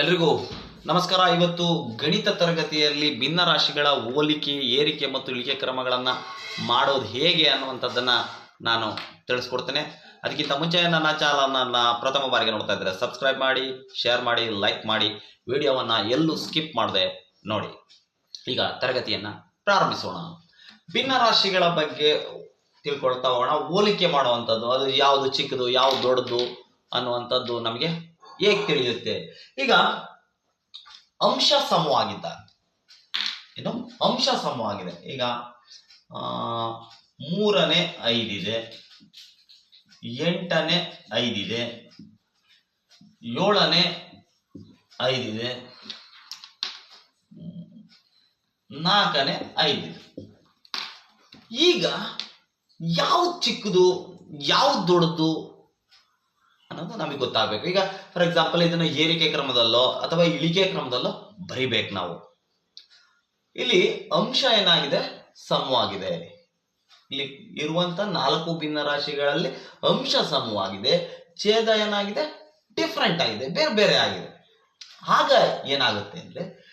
ಎಲ್ರಿಗೂ ನಮಸ್ಕಾರ. ಇವತ್ತು ಗಣಿತ ತರಗತಿಯಲ್ಲಿ ಭಿನ್ನ ರಾಶಿಗಳ ಹೋಲಿಕೆ, ಏರಿಕೆ ಮತ್ತು ಇಳಿಕೆ ಕ್ರಮಗಳನ್ನು ಮಾಡೋದು ಹೇಗೆ ಅನ್ನುವಂಥದ್ದನ್ನು ನಾನು ತಿಳಿಸ್ಕೊಡ್ತೇನೆ. ಅದಕ್ಕಿಂತ ಮುಂಚೆ ನನ್ನ ಚಾನಲನ್ನ ಪ್ರಥಮ ಬಾರಿಗೆ ನೋಡ್ತಾ ಇದ್ದರೆ ಸಬ್ಸ್ಕ್ರೈಬ್ ಮಾಡಿ ಶೇರ್ ಮಾಡಿ ಲೈಕ್ ಮಾಡಿ. ವಿಡಿಯೋವನ್ನು ಎಲ್ಲೂ ಸ್ಕಿಪ್ ಮಾಡದೆ ನೋಡಿ. ಈಗ ತರಗತಿಯನ್ನು ಪ್ರಾರಂಭಿಸೋಣ. ಭಿನ್ನ ರಾಶಿಗಳ ಬಗ್ಗೆ ತಿಳ್ಕೊಳ್ತಾ ಹೋಗೋಣ. ಹೋಲಿಕೆ ಮಾಡುವಂಥದ್ದು, ಅದು ಯಾವುದು ಚಿಕ್ಕದು, ಯಾವುದು ದೊಡ್ಡದು ಅನ್ನುವಂಥದ್ದು ನಮಗೆ ಹೇಗೆ ತಿಳಿಯುತ್ತೆ. ಈಗ ಅಂಶ ಸಮವಾಗಿದ್ದ ಏನು? ಅಂಶ ಸಮವಾಗಿದೆ. ಈಗ ಮೂರನೇ ಐದಿದೆ. ಎಂಟನೇ ಐದಿದೆ. ಏಳನೇ ಐದಿದೆ. ನಾಲ್ಕನೇ ಐದಿದೆ. ಈಗ, ಯಾವ್ದು ಚಿಕ್ಕದು, ಯಾವ್ದು ದೊಡ್ಡದು? ಅನ್ನೋದು ನಮಗೆ ಗೊತ್ತಾಗಬೇಕು. ಈಗ ಫಾರ್ ಎಕ್ಸಾಂಪಲ್ ಇದನ್ನ ಏರಿಕೆ ಕ್ರಮದಲ್ಲೋ ಅಥವಾ ಇಳಿಕೆ ಕ್ರಮದಲ್ಲೋ ಬರಿಬೇಕು ನಾವು. ಇಲ್ಲಿ ಅಂಶ ಏನಾಗಿದೆ? ಸಮವಾಗಿದೆ. ಇಲ್ಲಿ ಇರುವಂತ ನಾಲ್ಕು ಭಿನ್ನ ರಾಶಿಗಳಲ್ಲಿ ಅಂಶ ಸಮವಾಗಿದೆ, ಛೇದ ಏನಾಗಿದೆ? ಡಿಫ್ರೆಂಟ್ ಆಗಿದೆ, ಬೇರೆ ಬೇರೆ ಆಗಿದೆ. ಆಗ ಏನಾಗುತ್ತೆ ಅಂದ್ರೆ,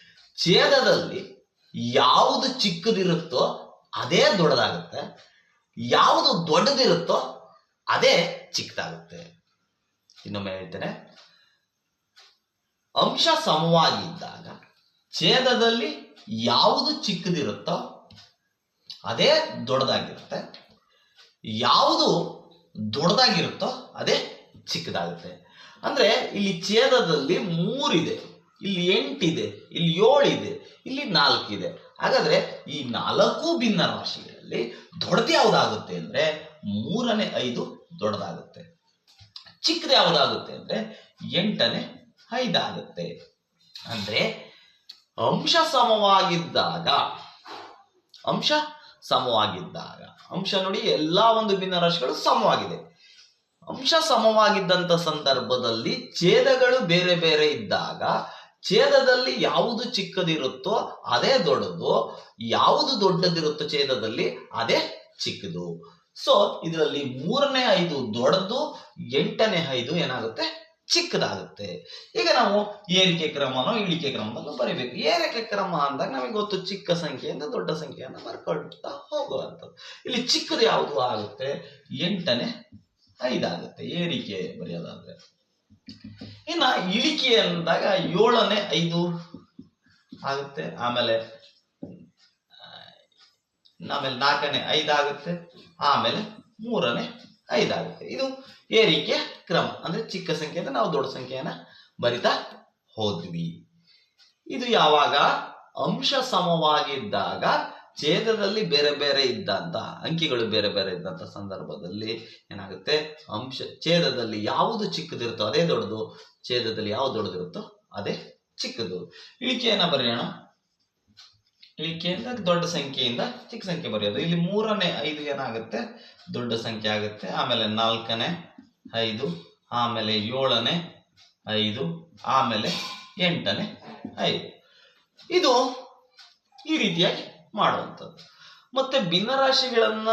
ಛೇದದಲ್ಲಿ ಯಾವುದು ಚಿಕ್ಕದಿರುತ್ತೋ ಅದೇ ದೊಡ್ಡದಾಗುತ್ತೆ, ಯಾವುದು ದೊಡ್ಡದಿರುತ್ತೋ ಅದೇ ಚಿಕ್ಕದಾಗುತ್ತೆ. ಇನ್ನೊಮ್ಮೆ ಹೇಳ್ತೇನೆ. ಅಂಶ ಸಮವಾಗಿದ್ದಾಗ ಛೇದದಲ್ಲಿ ಯಾವುದು ಚಿಕ್ಕದಿರುತ್ತೋ ಅದೇ ದೊಡ್ಡದಾಗಿರುತ್ತೆ. ಯಾವುದು ದೊಡ್ಡದಾಗಿರುತ್ತೋ ಅದೇ ಚಿಕ್ಕದಾಗುತ್ತೆ. ಅಂದ್ರೆ ಇಲ್ಲಿ ಛೇದದಲ್ಲಿ ಮೂರಿದೆ, ಇಲ್ಲಿ ಎಂಟಿದೆ, ಇಲ್ಲಿ ಏಳಿದೆ, ಇಲ್ಲಿ ನಾಲ್ಕಿದೆ. ಹಾಗಾದ್ರೆ ಈ ನಾಲ್ಕು ಭಿನ್ನ ರಾಶಿಗಳಲ್ಲಿ ದೊಡ್ಡದು ಯಾವುದಾಗುತ್ತೆ ಅಂದ್ರೆ ಮೂರನೇ ಐದು ದೊಡ್ಡದಾಗುತ್ತೆ. ಚಿಕ್ಕದು ಯಾವುದಾಗುತ್ತೆ ಅಂದ್ರೆ ಎಂಟನೇ ಐದಾಗುತ್ತೆ. ಅಂದ್ರೆ ಅಂಶ ಸಮವಾಗಿದ್ದಾಗ ಅಂಶ ಸಮವಾಗಿದ್ದಾಗ, ಅಂಶ ನೋಡಿ ಎಲ್ಲಾ ಒಂದು ಭಿನ್ನ ರಾಶಿಗಳು ಸಮವಾಗಿದೆ. ಅಂಶ ಸಮವಾಗಿದ್ದಂತ ಸಂದರ್ಭದಲ್ಲಿ ಛೇದಗಳು ಬೇರೆ ಬೇರೆ ಇದ್ದಾಗ, ಛೇದದಲ್ಲಿ ಯಾವುದು ಚಿಕ್ಕದಿರುತ್ತೋ ಅದೇ ದೊಡ್ಡದು, ಯಾವುದು ದೊಡ್ಡದಿರುತ್ತೋ ಛೇದದಲ್ಲಿ ಅದೇ ಚಿಕ್ಕದು. ಸೊ ಇದರಲ್ಲಿ ಮೂರನೇ ಐದು ದೊಡ್ಡದು, ಎಂಟನೇ ಐದು ಏನಾಗುತ್ತೆ? ಚಿಕ್ಕದಾಗುತ್ತೆ. ಈಗ ನಾವು ಏರಿಕೆ ಕ್ರಮನೋ ಇಳಿಕೆ ಕ್ರಮವನ್ನು ಬರೀಬೇಕು. ಏರಿಕೆ ಕ್ರಮ ಅಂದಾಗ ನಮಗೆ ಗೊತ್ತು ಚಿಕ್ಕ ಸಂಖ್ಯೆಯಿಂದ ದೊಡ್ಡ ಸಂಖ್ಯೆಯನ್ನು ಬರ್ಕೊಳ್ತಾ ಹೋಗುವಂಥದ್ದು. ಇಲ್ಲಿ ಚಿಕ್ಕದು ಯಾವುದು ಆಗುತ್ತೆ? ಎಂಟನೇ ಐದಾಗುತ್ತೆ. ಏರಿಕೆ ಬರೆಯೋದಾದ್ರೆ. ಇನ್ನ ಇಳಿಕೆ ಅಂದಾಗ ಏಳನೇ ಐದು ಆಗುತ್ತೆ. ಆಮೇಲೆ ಆಮೇಲೆ ನಾಲ್ಕನೇ ಐದಾಗುತ್ತೆ, ಆಮೇಲೆ ಮೂರನೇ ಐದಾಗುತ್ತೆ. ಇದು ಏರಿಕೆ ಕ್ರಮ. ಅಂದ್ರೆ ಚಿಕ್ಕ ಸಂಖ್ಯೆಯಿಂದ ನಾವು ದೊಡ್ಡ ಸಂಖ್ಯೆಯನ್ನ ಬರಿತಾ ಹೋದ್ವಿ. ಇದು ಯಾವಾಗ? ಅಂಶ ಸಮವಾಗಿದ್ದಾಗ ಛೇದದಲ್ಲಿ ಬೇರೆ ಬೇರೆ ಇದ್ದಂತ, ಅಂಕಿಗಳು ಬೇರೆ ಬೇರೆ ಇದ್ದಂತ ಸಂದರ್ಭದಲ್ಲಿ ಏನಾಗುತ್ತೆ? ಅಂಶ, ಛೇದದಲ್ಲಿ ಯಾವುದು ಚಿಕ್ಕದಿರುತ್ತೋ ಅದೇ ದೊಡ್ಡದು, ಛೇದದಲ್ಲಿ ಯಾವುದು ದೊಡ್ಡದಿರುತ್ತೋ ಅದೇ ಚಿಕ್ಕದು. ಇಳಿಕೆಯನ್ನ ಬರೆಯೋಣ. ಇಳಿಕೆಯಿಂದ ದೊಡ್ಡ ಸಂಖ್ಯೆಯಿಂದ ಚಿಕ್ಕ ಸಂಖ್ಯೆ ಬರೆಯೋದು. ಇಲ್ಲಿ ಮೂರನೇ ಐದು ಏನಾಗುತ್ತೆ? ದೊಡ್ಡ ಸಂಖ್ಯೆ ಆಗುತ್ತೆ. ಆಮೇಲೆ ನಾಲ್ಕನೇ ಐದು, ಆಮೇಲೆ ಏಳನೇ ಐದು, ಆಮೇಲೆ ಎಂಟನೇ ಐದು. ಇದು ಈ ರೀತಿಯಾಗಿ ಮಾಡುವಂಥದ್ದು. ಮತ್ತೆ ಭಿನ್ನರಾಶಿಗಳನ್ನ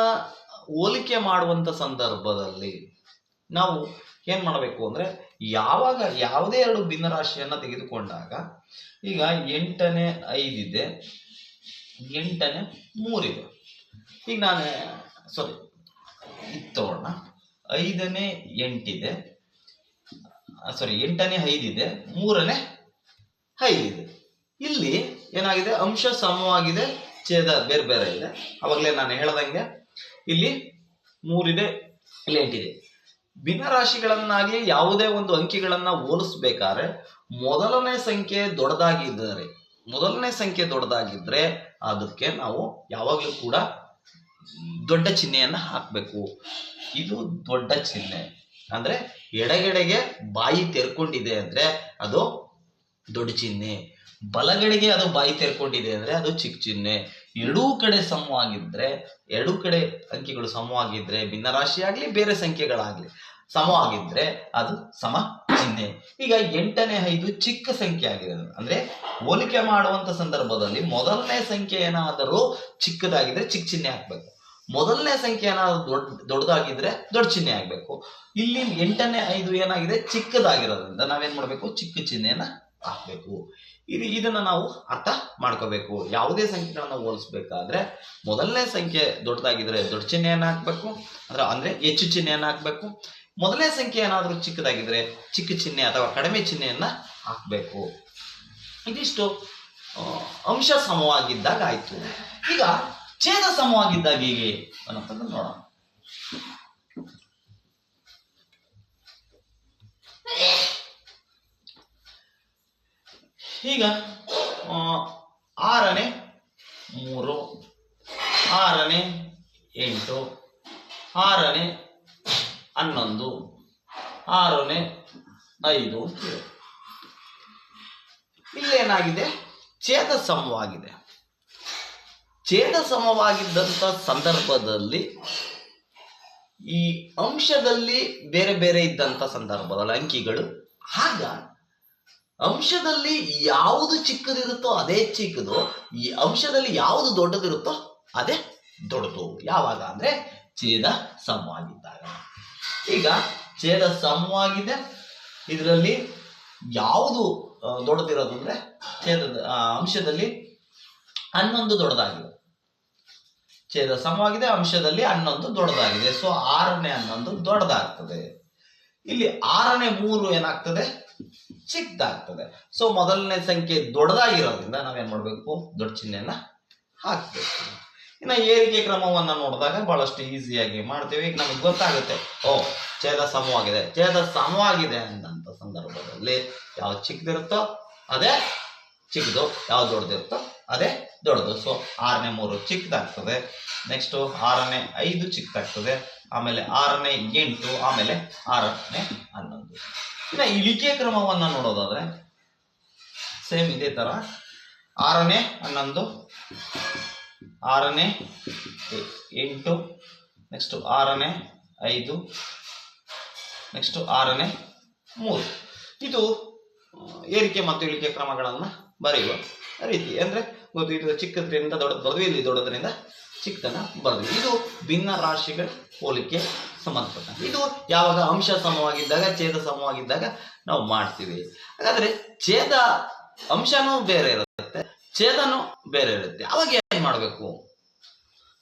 ಹೋಲಿಕೆ ಮಾಡುವಂಥ ಸಂದರ್ಭದಲ್ಲಿ ನಾವು ಏನ್ ಮಾಡಬೇಕು ಅಂದ್ರೆ ಯಾವಾಗ ಯಾವುದೇ ಎರಡು ಭಿನ್ನರಾಶಿಯನ್ನ ತೆಗೆದುಕೊಂಡಾಗ ಈಗ ಎಂಟನೇ ಐದಿದೆ. ಎಂಟನೇ ಮೂರಿದೆ. ಈಗ ನಾನು ಸಾರಿ ಇದು ತಗೊಳ್ಳೋಣ ಐದನೇ ಎಂಟಿದೆ. ಸಾರಿ ಎಂಟನೇ ಐದಿದೆ. ಮೂರನೇ ಐದಿದೆ. ಇಲ್ಲಿ ಏನಾಗಿದೆ? ಅಂಶ ಸಮವಾಗಿದೆ, ಛೇದ ಬೇರೆ ಬೇರೆ ಇದೆ. ಅವಾಗಲೇ ನಾನು ಹೇಳ್ದಂಗೆ ಇಲ್ಲಿ ಮೂರಿದೆ, ಇಲ್ಲಿ ಎಂಟಿದೆ. ಭಿನ್ನ ರಾಶಿಗಳನ್ನಾಗ್ಲಿ ಯಾವುದೇ ಒಂದು ಅಂಕಿಗಳನ್ನ ಹೋಲಿಸ್ಬೇಕಾದ್ರೆ ಮೊದಲನೇ ಸಂಖ್ಯೆ ದೊಡ್ಡದಾಗಿದ್ದರೆ ಮೊದಲನೇ ಸಂಖ್ಯೆ ದೊಡ್ಡದಾಗಿದ್ರೆ ಅದಕ್ಕೆ ನಾವು ಯಾವಾಗಲೂ ಕೂಡ ದೊಡ್ಡ ಚಿಹ್ನೆಯನ್ನು ಹಾಕಬೇಕು. ಇದು ದೊಡ್ಡ ಚಿಹ್ನೆ. ಅಂದ್ರೆ ಎಡಗಡೆಗೆ ಬಾಯಿ ತೆರ್ಕೊಂಡಿದೆ ಅಂದ್ರೆ ಅದು ದೊಡ್ಡ ಚಿಹ್ನೆ. ಬಲಗಡೆಗೆ ಅದು ಬಾಯಿ ತೆರ್ಕೊಂಡಿದೆ ಅಂದ್ರೆ ಅದು ಚಿಕ್ಕ ಚಿಹ್ನೆ. ಎರಡೂ ಕಡೆ ಸಮವಾಗಿದ್ರೆ, ಎರಡೂ ಕಡೆ ಅಂಕಿಗಳು ಸಮವಾಗಿದ್ರೆ ಭಿನ್ನರಾಶಿ ಆಗ್ಲಿ ಬೇರೆ ಸಂಖ್ಯೆಗಳಾಗ್ಲಿ ಸಮವಾಗಿದ್ರೆ ಅದು ಸಮ ಚಿಹ್ನೆ ಈಗ ಎಂಟನೇ ಐದು ಚಿಕ್ಕ ಸಂಖ್ಯೆ ಆಗಿದೆ ಅಂದ್ರೆ ಹೋಲಿಕೆ ಮಾಡುವಂತ ಸಂದರ್ಭದಲ್ಲಿ ಮೊದಲನೇ ಸಂಖ್ಯೆ ಏನಾದರೂ ಚಿಕ್ಕದಾಗಿದ್ರೆ ಚಿಕ್ಕ ಚಿಹ್ನೆ ಹಾಕ್ಬೇಕು ಮೊದಲನೇ ಸಂಖ್ಯೆ ಏನಾದ್ರು ದೊಡ್ಡ, ದೊಡ್ಡದಾಗಿದ್ರೆ ದೊಡ್ಡ ಚಿಹ್ನೆ ಆಗ್ಬೇಕು. ಇಲ್ಲಿ ಎಂಟನೇ ಐದು ಏನಾಗಿದೆ? ಚಿಕ್ಕದಾಗಿರೋದ್ರಿಂದ ನಾವೇನ್ ಮಾಡ್ಬೇಕು? ಚಿಕ್ಕ ಚಿಹ್ನೆಯನ್ನ ಹಾಕ್ಬೇಕು. ಇದು, ಇದನ್ನ ನಾವು ಅರ್ಥ ಮಾಡ್ಕೋಬೇಕು. ಯಾವುದೇ ಸಂಖ್ಯೆಗಳನ್ನ ಹೋಲಿಸ್ಬೇಕಾದ್ರೆ ಮೊದಲನೇ ಸಂಖ್ಯೆ ದೊಡ್ಡದಾಗಿದ್ರೆ ದೊಡ್ಡ ಚಿಹ್ನೆಯನ್ನ ಹಾಕ್ಬೇಕು. ಅಂದ್ರೆ ಅಂದ್ರೆ ಹೆಚ್ಚು ಚಿಹ್ನೆಯನ್ನ ಹಾಕ್ಬೇಕು. ಮೊದಲನೇ ಸಂಖ್ಯೆ ಏನಾದರೂ ಚಿಕ್ಕದಾಗಿದ್ರೆ ಚಿಕ್ಕ ಚಿಹ್ನೆ ಅಥವಾ ಕಡಿಮೆ ಚಿಹ್ನೆಯನ್ನ ಹಾಕಬೇಕು. ಇದಿಷ್ಟು ಅಂಶ ಸಮವಾಗಿದ್ದಾಗ ಆಯ್ತು. ಈಗ ಛೇದ ಸಮವಾಗಿದ್ದಾಗ ಹೀಗೆ ಅನ್ನೋದನ್ನು ನೋಡೋಣ. ಈಗ ಆರನೇ ಮೂರು, ಆರನೇ ಎಂಟು, ಆರನೇ ಹನ್ನೊಂದು, ಆರನೇ, ಐದು ಇಲ್ಲೇನಾಗಿದೆ ಛೇದ ಸಮವಾಗಿದೆ ಛೇದ ಸಮವಾಗಿದ್ದಂಥ ಸಂದರ್ಭದಲ್ಲಿ ಈ ಅಂಶದಲ್ಲಿ ಬೇರೆ ಬೇರೆ ಇದ್ದಂಥ ಸಂದರ್ಭದಲ್ಲಿ ಅಂಕಿಗಳು ಆಗ ಅಂಶದಲ್ಲಿ ಯಾವುದು ಚಿಕ್ಕದಿರುತ್ತೋ ಅದೇ ಚಿಕ್ಕದು, ಈ ಅಂಶದಲ್ಲಿ ಯಾವುದು ದೊಡ್ಡದಿರುತ್ತೋ ಅದೇ ದೊಡ್ಡದು. ಯಾವಾಗ ಅಂದ್ರೆ ಛೇದ ಸಮವಾಗಿದ್ದಾಗ ಈಗ ಛೇದ ಸಮವಾಗಿದೆ. ಇದರಲ್ಲಿ ಯಾವುದು ದೊಡ್ಡದಿರೋದು ಅಂದ್ರೆ ಛೇದದ ಅಂಶದಲ್ಲಿ ಹನ್ನೊಂದು ದೊಡ್ಡದಾಗಿದೆ. ಛೇದ ಸಮವಾಗಿದೆ, ಅಂಶದಲ್ಲಿ ಹನ್ನೊಂದು ದೊಡ್ಡದಾಗಿದೆ. ಸೊ ಆರನೇ ಹನ್ನೊಂದು ದೊಡ್ಡದಾಗ್ತದೆ. ಇಲ್ಲಿ ಆರನೇ ಮೂರು ಏನಾಗ್ತದೆ? ಚಿಕ್ಕದಾಗ್ತದೆ. ಸೊ ಮೊದಲನೇ ಸಂಖ್ಯೆ ದೊಡ್ಡದಾಗಿರೋದ್ರಿಂದ ನಾವೇನ್ ಮಾಡ್ಬೇಕು? ದೊಡ್ಡ ಚಿಹ್ನೆಯನ್ನ ಹಾಕ್ಬೇಕು. ಇನ್ನ ಏರಿಕೆ ಕ್ರಮವನ್ನ ನೋಡಿದಾಗ ಬಹಳಷ್ಟು ಈಸಿಯಾಗಿ ಮಾಡ್ತೀವಿ. ಈಗ ನಮಗೆ ಗೊತ್ತಾಗುತ್ತೆ, ಓ, ಛೇದ ಸಮವಾಗಿದೆ. ಛೇದ ಸಮವಾಗಿದೆ ಅಂತ ಸಂದರ್ಭದಲ್ಲಿ ಯಾವ್ದು ಚಿಕ್ಕದಿರುತ್ತೋ ಅದೇ ಚಿಕ್ಕದು ಯಾವ್ದು ದೊಡ್ಡದಿರುತ್ತೋ ಅದೇ ದೊಡ್ಡದು. ಸೊ ಆರನೇ ಮೂರು ಚಿಕ್ಕದಾಗ್ತದೆ. ನೆಕ್ಸ್ಟು ಆರನೇ ಐದು ಚಿಕ್ಕದಾಗ್ತದೆ. ಆಮೇಲೆ ಆರನೇ ಎಂಟು, ಆಮೇಲೆ ಆರನೇ ಹನ್ನೊಂದು. ಇನ್ನು ಇಳಿಕೆ ಕ್ರಮವನ್ನ ನೋಡೋದಾದ್ರೆ ಸೇಮ್ ಇದೇ ತರ. ಆರನೇ ಹನ್ನೊಂದು ಆರನೇ ಎಂಟು ನೆಕ್ಸ್ಟು ಆರನೇ, ಐದು ನೆಕ್ಸ್ಟು ಆರನೇ, ಮೂರು. ಇದು ಏರಿಕೆ ಮತ್ತು ಇಳಿಕೆ ಕ್ರಮಗಳನ್ನು ಬರೆಯುವ ರೀತಿ. ಅಂದರೆ, ಗೊತ್ತು, ಇದು ಚಿಕ್ಕದ್ರಿಂದ ದೊಡ್ಡದು ಬರೆದ್ವಿ ಇಲ್ಲಿ ದೊಡ್ಡದ್ರಿಂದ ಚಿಕ್ಕದನ್ನ ಇದು ಭಿನ್ನ ರಾಶಿಗಳ ಹೋಲಿಕೆ ಸಂಬಂಧಪಟ್ಟ ಇದು ಯಾವಾಗ ಅಂಶ ಸಮವಾಗಿದ್ದಾಗ, ಛೇದ ಸಮವಾಗಿದ್ದಾಗ ನಾವು ಮಾಡ್ತೀವಿ. ಹಾಗಾದ್ರೆ, ಛೇದ ಅಂಶನೂ ಬೇರೆ ಇರುತ್ತೆ, ಛೇದನೂ ಬೇರೆ ಇರುತ್ತೆ. ಅವಾಗ ಮಾಡಬೇಕು?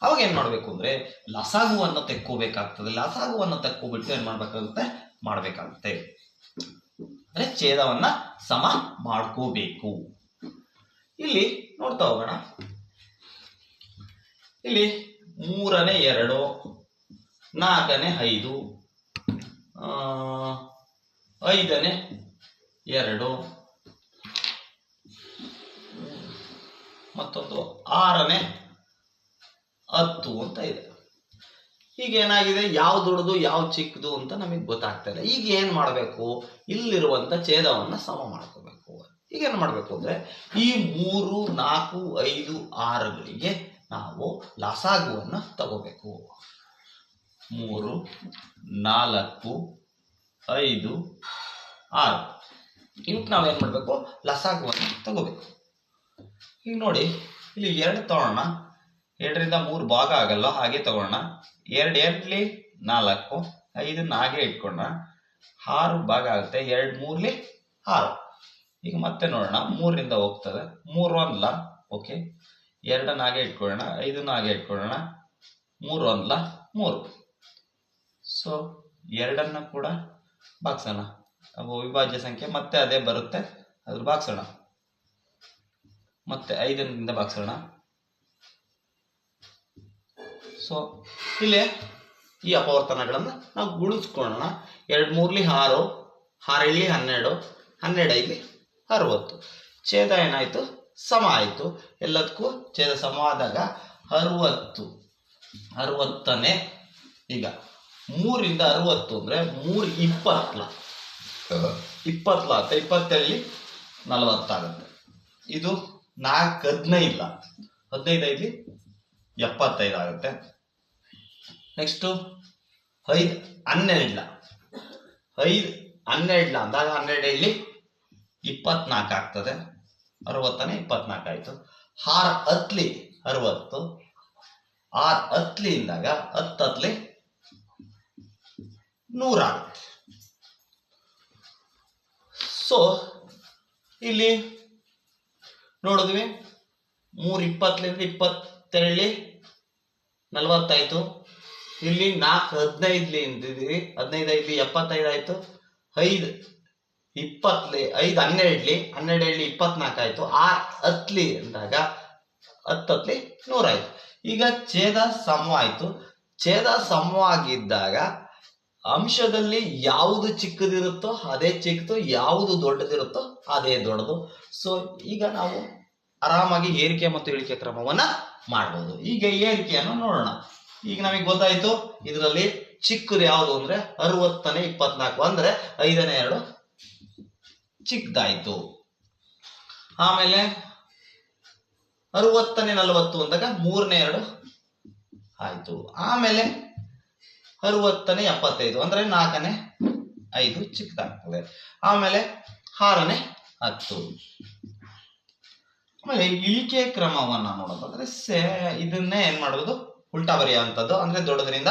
ಅವಾಗ ಏನ್ ಮಾಡಬೇಕು ಅಂದ್ರೆ, ಲಸಾಗುವನ್ನು ತೆಕ್ಕೋಬೇಕಾಗ್ತದೆ. ಲಸಾಗುವನ್ನು ತೆಕ್ಕೋಬಿಟ್ಟು ಏನ್ ಮಾಡ್ಬೇಕಾಗುತ್ತೆ? ಮಾಡ್ಬೇಕಾಗುತ್ತೆ. ಅಂದ್ರೆ ಛೇದವನ್ನ ಸಮ ಮಾಡ್ಕೋಬೇಕು. ಇಲ್ಲಿ ನೋಡ್ತಾ ಹೋಗೋಣ. ಇಲ್ಲಿ ಮೂರನೇ ಎರಡು, ನಾಲ್ಕನೇ ಐದು ಐದನೇ ಎರಡು ಮತ್ತೊಂದು ಆರನೇ ಹತ್ತು ಅಂತ ಇದೆ. ಈಗ ಏನಾಗಿದೆ ಯಾವ ದೊಡ್ಡದು, ಯಾವ ಚಿಕ್ಕದು ಅಂತ ನಮಗೆ ಗೊತ್ತಾಗ್ತಾ ಇಲ್ಲ. ಈಗ ಏನು ಮಾಡಬೇಕು? ಇಲ್ಲಿರುವಂತ ಛೇದವನ್ನ ಸಮ ಮಾಡ್ಕೋಬೇಕು. ಈಗ ಏನು ಮಾಡಬೇಕು ಅಂದ್ರೆ, ಈ ಮೂರು, ನಾಲ್ಕು, ಐದು, ಆರುಗಳಿಗೆ ನಾವು ಲಸಾಗುವನ್ನ ತಗೋಬೇಕು. ಮೂರು, ನಾಲ್ಕು, ಐದು, ಆರು. ಇವಕ್ಕೆ ನಾವೇನ್ ಮಾಡಬೇಕು? ಲಸಾಗುವನ್ನ ತಗೋಬೇಕು. ಈಗ ನೋಡಿ, ಇಲ್ಲಿ ಎರಡು ತಗೊಳ್ಳೋಣ ಎರಡರಿಂದ ಮೂರು ಭಾಗ ಆಗಲ್ಲ, ಹಾಗೆ ತಗೊಳ್ಳೋಣ ಎರಡು ಎರಡ್ಲಿ ನಾಲ್ಕು, ಐದನ್ನ ಹಾಗೆ ಇಟ್ಕೊಂಡ. ಆರು ಭಾಗ ಆಗುತ್ತೆ, ಎರಡು ಮೂರ್ಲಿ ಆರು. ಈಗ ಮತ್ತೆ ನೋಡೋಣ, ಮೂರರಿಂದ ಹೋಗ್ತದೆ. ಮೂರು ಒಂದ್ಲ ಓಕೆ. ಎರಡನ್ನ ಹಾಗೆ ಇಟ್ಕೊಳ್ಳೋಣ, ಐದನ್ನ ಹಾಗೆ ಇಟ್ಕೊಳ್ಳೋಣ. ಮೂರು ಒಂದ್ಲ ಮೂರು. ಸೊ ಎರಡನ್ನ ಕೂಡ ಬಾಗ್ಸೋಣ ವಿಭಾಜ್ಯ ಸಂಖ್ಯೆ ಮತ್ತೆ ಅದೇ ಬರುತ್ತೆ. ಅದ್ರ ಬಾಗ್ಸೋಣ ಮತ್ತೆ ಐದರಿಂದ ಭಾಗಿಸೋಣ. ಸೊ ಇಲ್ಲಿ ಈ ಅಪವರ್ತನಗಳನ್ನು ನಾವು ಗುಣಿಸ್ಕೊಳ್ಳೋಣ. ಎರಡು ಮೂರ್ಲಿ ಆರು, ಆರೇಳಿ ಹನ್ನೆರಡು ಹನ್ನೆರಡು ಐಲಿ ಅರವತ್ತು. ಛೇದ ಏನಾಯಿತು? ಸಮ ಆಯಿತು. ಎಲ್ಲದಕ್ಕೂ ಛೇದ ಸಮ ಆದಾಗ ಅರವತ್ತು. ಅರವತ್ತನೇ, ಈಗ ಮೂರಿಂದ ಅರವತ್ತು ಅಂದರೆ ಮೂರು ಇಪ್ಪತ್ಲ. ಇಪ್ಪತ್ಲ ಅಂತ ಇಪ್ಪತ್ತೇಳಿ ನಲವತ್ತಾಗುತ್ತೆ. ಇದು ನಾಲ್ಕು ಹದಿನೈದು ಹದಿನೈದು ಐದು ಎಪ್ಪತ್ತೈದು ಆಗುತ್ತೆ. ನೆಕ್ಸ್ಟು ಐದು ಹನ್ನೆರಡ್ಲ. ಐದು ಹನ್ನೆರಡ್ಲ ಅಂದಾಗ ಹನ್ನೆರಡು ಇಲ್ಲಿ ಇಪ್ಪತ್ನಾಲ್ಕು ಆಗ್ತದೆ. ಅರವತ್ತನೇ ಇಪ್ಪತ್ನಾಲ್ಕು ಆಯಿತು. ಆರು ಹತ್ಲಿ ಅರವತ್ತು. ಆರು ಹತ್ಲಿ ಇದ್ದಾಗ ಹತ್ತು ಹತ್ಲಿ ನೂರಾಗುತ್ತೆ ಸೊ ಇಲ್ಲಿ ನೋಡಿದ್ವಿ. ಮೂರು ಇಪ್ಪತ್ತಲಿಂದ ಇಪ್ಪತ್ತೆರಡು ನಲವತ್ತಾಯ್ತು ಇಲ್ಲಿ ನಾಲ್ಕು ಹದಿನೈದ್ಲಿ ಅಂತಿದ್ವಿ ಹದಿನೈದು ಐದ್ಲಿ ಎಪ್ಪತ್ತೈದು ಆಯ್ತು. ಐದು ಇಪ್ಪತ್ಲಿ ಐದು ಹನ್ನೆರಡ್ಲಿ ಹನ್ನೆರಡು ಏಳ್ಲಿ ಇಪ್ಪತ್ನಾಲ್ಕು ಆಯ್ತು. ಆರ್ ಹತ್ಲಿ ಅಂದಾಗ ಹತ್ತತ್ಲಿ ನೂರಾಯ್ತು. ಈಗ ಛೇದ ಸಮವಾಯ್ತು. ಛೇದ ಸಮವಾಗಿದ್ದಾಗ ಅಂಶದಲ್ಲಿ ಯಾವುದು ಚಿಕ್ಕದಿರುತ್ತೋ ಅದೇ ಚಿಕ್ಕದು, ಯಾವುದು ದೊಡ್ಡದಿರುತ್ತೋ ಅದೇ ದೊಡ್ಡದು. ಸೊ ಈಗ ನಾವು ಆರಾಮಾಗಿ ಏರಿಕೆ ಮತ್ತು ಇಳಿಕೆ ಕ್ರಮವನ್ನ ಮಾಡಬಹುದು ಈಗ ಏರಿಕೆಯನ್ನು ನೋಡೋಣ. ಈಗ ನಮಗೆ ಗೊತ್ತಾಯ್ತು, ಇದರಲ್ಲಿ ಚಿಕ್ಕದು ಯಾವುದು ಅಂದ್ರೆ ಅರವತ್ತನೇ, ಇಪ್ಪತ್ನಾಲ್ಕು ಅಂದ್ರೆ ಐದನೇ, ಎರಡು ಚಿಕ್ಕದಾಯ್ತು. ಆಮೇಲೆ ಅರವತ್ತನೇ, ನಲವತ್ತು ಅಂದಾಗ ಮೂರನೇ, ಎರಡು ಆಯ್ತು. ಆಮೇಲೆ ಅರವತ್ತನೇ ಎಪ್ಪತ್ತೈದು. ಅಂದ್ರೆ ನಾಲ್ಕನೇ ಐದು ಚಿಕ್ಕದಾಗ್ತದೆ. ಆಮೇಲೆ ಆರನೇ ಹತ್ತು. ಆಮೇಲೆ ಇಳಿಕೆ ಕ್ರಮವನ್ನ ನೋಡೋದಾದ್ರೆ ಸೇ, ಇದನ್ನೇ ಏನ್ ಮಾಡೋದು ಉಲ್ಟಾ ಬರೆಯುವಂಥದ್ದು. ಅಂದ್ರೆ ದೊಡ್ಡದ್ರಿಂದ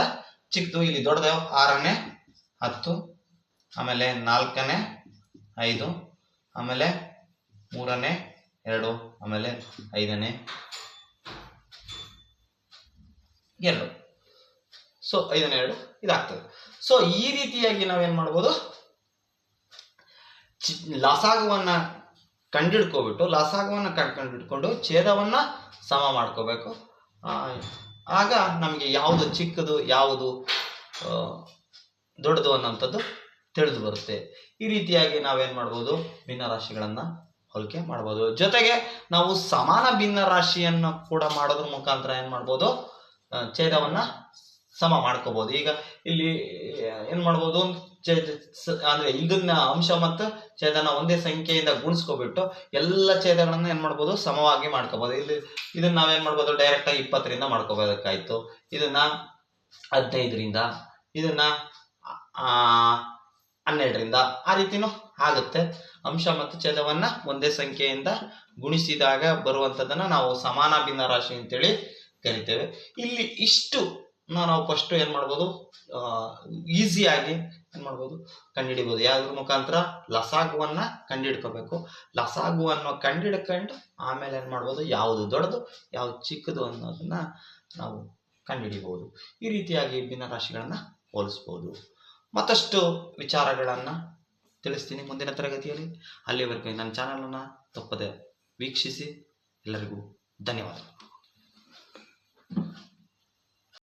ಚಿಕ್ಕದು, ಇಲ್ಲಿ ದೊಡ್ಡದ ಆರನೇ ಹತ್ತು. ಆಮೇಲೆ ನಾಲ್ಕನೇ ಐದು. ಆಮೇಲೆ ಮೂರನೇ ಎರಡು. ಆಮೇಲೆ ಐದನೇ ಎರಡು. ಸೊ ಐದನೇ ಎರಡು ಇದಾಗ್ತದೆ. ಸೊ ಈ ರೀತಿಯಾಗಿ ನಾವೇನ್ ಮಾಡ್ಬೋದು? ಚಿ- ಕಂಡಿಡ್ಕೋಬಿಟ್ಟು, ಲಸಾಗುವನ್ನ ಕಂಡಿಡ್ಕೊಂಡು ಛೇದವನ್ನ ಸಮ ಮಾಡ್ಕೋಬೇಕು. ಆಗ ನಮಗೆ ಯಾವುದು ಚಿಕ್ಕದು, ಯಾವುದು ದೊಡ್ಡದು ಅನ್ನೋಂಥದ್ದು ತಿಳಿದು ಬರುತ್ತೆ. ಈ ರೀತಿಯಾಗಿ ನಾವೇನ್ ಮಾಡ್ಬೋದು? ಭಿನ್ನರಾಶಿಗಳನ್ನ ಹೋಲಿಕೆ ಮಾಡ್ಬೋದು. ಜೊತೆಗೆ ನಾವು ಸಮಾನ ಭಿನ್ನ ರಾಶಿಯನ್ನು ಕೂಡ ಮಾಡೋದ್ರ ಮುಖಾಂತರ ಏನ್ ಮಾಡ್ಬೋದು? ಛೇದವನ್ನ ಸಮ ಮಾಡ್ಕೋಬಹುದು ಈಗ ಇಲ್ಲಿ, ಏನ್ ಮಾಡ್ಬೋದು? ಅಂದ್ರೆ ಇದನ್ನ ಅಂಶ ಮತ್ತು ಛೇದನ ಒಂದೇ ಸಂಖ್ಯೆಯಿಂದ ಗುಣಿಸ್ಕೊಬಿಟ್ಟು ಎಲ್ಲ ಛೇದಗಳನ್ನ ಏನ್ ಮಾಡ್ಬೋದು? ಸಮವಾಗಿ ಮಾಡ್ಕೋಬಹುದು ಇಲ್ಲಿ, ಇದನ್ನ ನಾವೇನ್ ಮಾಡ್ಬೋದು? ಡೈರೆಕ್ಟ್ ಆಗಿ ಇಪ್ಪತ್ತರಿಂದ ಮಾಡ್ಕೋಬೇಕಾಯ್ತು ಇದನ್ನ ಹದಿನೈದರಿಂದ, ಇದನ್ನ ಹನ್ನೆರಡರಿಂದ ಆ ರೀತಿನೂ ಆಗುತ್ತೆ. ಅಂಶ ಮತ್ತು ಛೇದವನ್ನ ಒಂದೇ ಸಂಖ್ಯೆಯಿಂದ ಗುಣಿಸಿದಾಗ ಬರುವಂತದನ್ನ ನಾವು ಸಮಾನ ಭಿನ್ನ ರಾಶಿ ಅಂತೇಳಿ ಕರಿತೇವೆ. ಇಲ್ಲಿ ಇಷ್ಟು ನಾವು ಫಸ್ಟ್ ಏನ್ ಮಾಡ್ಬೋದು? ಈಸಿಯಾಗಿ ಏನ್ ಮಾಡ್ಬೋದು? ಕಂಡುಹಿಡಿಬಹುದು ಯಾವ್ದ್ರ ಮುಖಾಂತರ? ಲಸಾಗುವನ್ನ ಕಂಡಿಡ್ಕೋಬೇಕು ಲಸಾಗುವನ್ನು ಕಂಡಿಡ್ಕೊಂಡು ಆಮೇಲೆ ಏನ್ ಮಾಡ್ಬೋದು? ಯಾವುದು ದೊಡ್ಡದು, ಯಾವ್ದು ಚಿಕ್ಕದು ಅನ್ನೋದನ್ನ ನಾವು ಕಂಡುಹಿಡಿಬಹುದು ಈ ರೀತಿಯಾಗಿ ಭಿನ್ನ ರಾಶಿಗಳನ್ನ ಹೋಲಿಸ್ಬೋದು. ಮತ್ತಷ್ಟು ವಿಚಾರಗಳನ್ನ ತಿಳಿಸ್ತೀನಿ ಮುಂದಿನ ತರಗತಿಯಲ್ಲಿ. ಅಲ್ಲಿವರೆಗೂ ನನ್ನ ಚಾನಲನ್ನು ತಪ್ಪದೆ ವೀಕ್ಷಿಸಿ. ಎಲ್ಲರಿಗೂ ಧನ್ಯವಾದಗಳು.